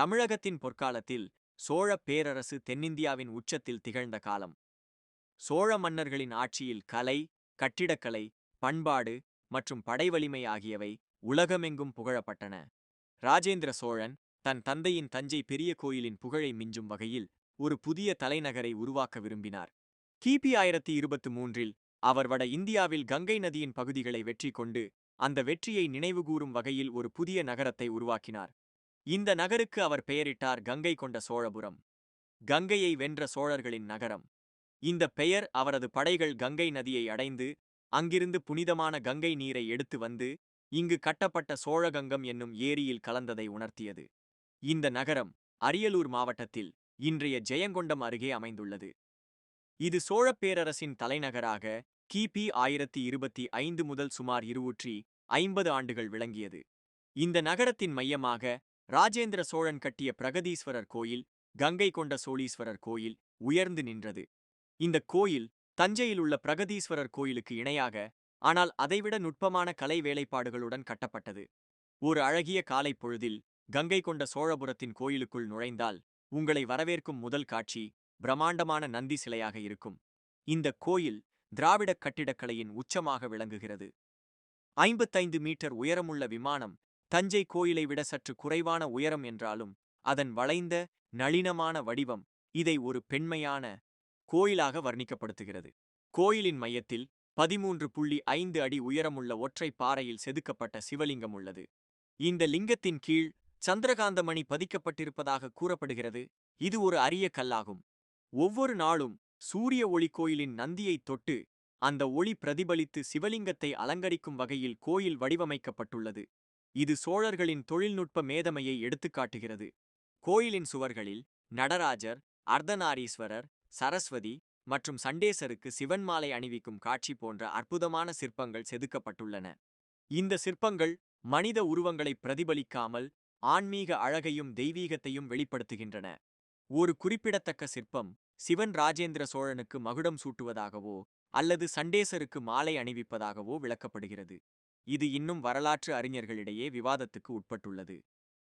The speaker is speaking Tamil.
தமிழகத்தின் பொற்காலத்தில் சோழப் பேரரசு தென்னிந்தியாவின் உச்சத்தில் திகழ்ந்த காலம். சோழ மன்னர்களின் ஆட்சியில் கலை கட்டிடக்கலை பண்பாடு மற்றும் படைவலிமை ஆகியவை உலகமெங்கும் புகழப்பட்டன. ராஜேந்திர சோழன் தன் தந்தையின் தஞ்சை பெரிய கோயிலின் புகழை மிஞ்சும் வகையில் ஒரு புதிய தலைநகரை உருவாக்க விரும்பினார். கிபி ஆயிரத்தி இருபத்து மூன்றில் அவர் வட இந்தியாவில் கங்கை நதியின் பகுதிகளை வெற்றி கொண்டு அந்த வெற்றியை நினைவுகூரும் வகையில் ஒரு புதிய நகரத்தை உருவாக்கினார். இந்த நகருக்கு அவர் பெயரிட்டார் கங்கை கொண்ட சோழபுரம். கங்கையை வென்ற சோழர்களின் நகரம். இந்த பெயர் அவரது படைகள் கங்கை நதியை அடைந்து அங்கிருந்து புனிதமான கங்கை நீரை எடுத்து வந்து இங்கு கட்டப்பட்ட சோழகங்கம் என்னும் ஏரியில் கலந்ததை உணர்த்தியது. இந்த நகரம் அரியலூர் மாவட்டத்தில் இன்றைய ஜெயங்கொண்டம் அருகே அமைந்துள்ளது. இது சோழப் பேரரசின் தலைநகராக கிபி ஆயிரத்தி இருபத்தி ஐந்து முதல் சுமார் இருநூற்றி ஐம்பது ஆண்டுகள் விளங்கியது. இந்த நகரத்தின் மையமாக ராஜேந்திர சோழன் கட்டிய பிரகதீஸ்வரர் கோயில் கங்கை கொண்ட சோழீஸ்வரர் கோயில் உயர்ந்து நின்றது. இந்த கோயில் தஞ்சையில் உள்ள பிரகதீஸ்வரர் கோயிலுக்கு இணையாக ஆனால் அதைவிட நுட்பமான கலை வேலைப்பாடுகளுடன் கட்டப்பட்டது. ஒரு அழகிய காலை பொழுதில் கங்கை கொண்ட சோழபுரத்தின் கோயிலுக்குள் நுழைந்தால் உங்களை வரவேற்கும் முதல் காட்சி பிரம்மாண்டமான நந்தி சிலையாக இருக்கும். இந்த கோயில் திராவிடக் கட்டிடக்கலையின் உச்சமாக விளங்குகிறது. ஐம்பத்தைந்து மீட்டர் உயரமுள்ள விமானம் தஞ்சை கோயிலை விட சற்று குறைவான உயரம் என்றாலும் அதன் வளைந்த நளினமான வடிவம் இதை ஒரு பெண்மையான கோயிலாக வர்ணிக்கப்படுத்துகிறது. கோயிலின் மையத்தில் பதிமூன்று புள்ளி ஐந்து அடி உயரமுள்ள ஒற்றை பாறையில் செதுக்கப்பட்ட சிவலிங்கம் உள்ளது. இந்த லிங்கத்தின் கீழ் சந்திரகாந்தமணி பதிக்கப்பட்டிருப்பதாக கூறப்படுகிறது. இது ஒரு அரிய கல்லாகும். ஒவ்வொரு நாளும் சூரிய ஒளி கோயிலின் நந்தியைத் தொட்டு அந்த ஒளி பிரதிபலித்து சிவலிங்கத்தை அலங்கரிக்கும் வகையில் கோயில் வடிவமைக்கப்பட்டுள்ளது. இது சோழர்களின் தொழில்நுட்ப மேதமையை எடுத்துக்காட்டுகிறது கோயிலின் சுவர்களில் நடராஜர் அர்த்தநாரீஸ்வரர் சரஸ்வதி மற்றும் சண்டேசருக்கு சிவன் மாலை அணிவிக்கும் காட்சி போன்ற அற்புதமான சிற்பங்கள் செதுக்கப்பட்டுள்ளன. இந்த சிற்பங்கள் மனித உருவங்களை பிரதிபலிக்காமல் ஆன்மீக அழகையும் தெய்வீகத்தையும் வெளிப்படுத்துகின்றன. ஒரு குறிப்பிடத்தக்க சிற்பம் சிவன் ராஜேந்திர சோழனுக்கு மகுடம் சூட்டுவதாகவோ அல்லது சண்டேசருக்கு மாலை அணிவிப்பதாகவோ விளக்கப்படுகிறது. இது இன்னும் வரலாற்று அறிஞர்களிடையே விவாதத்துக்கு உட்பட்டுள்ளது.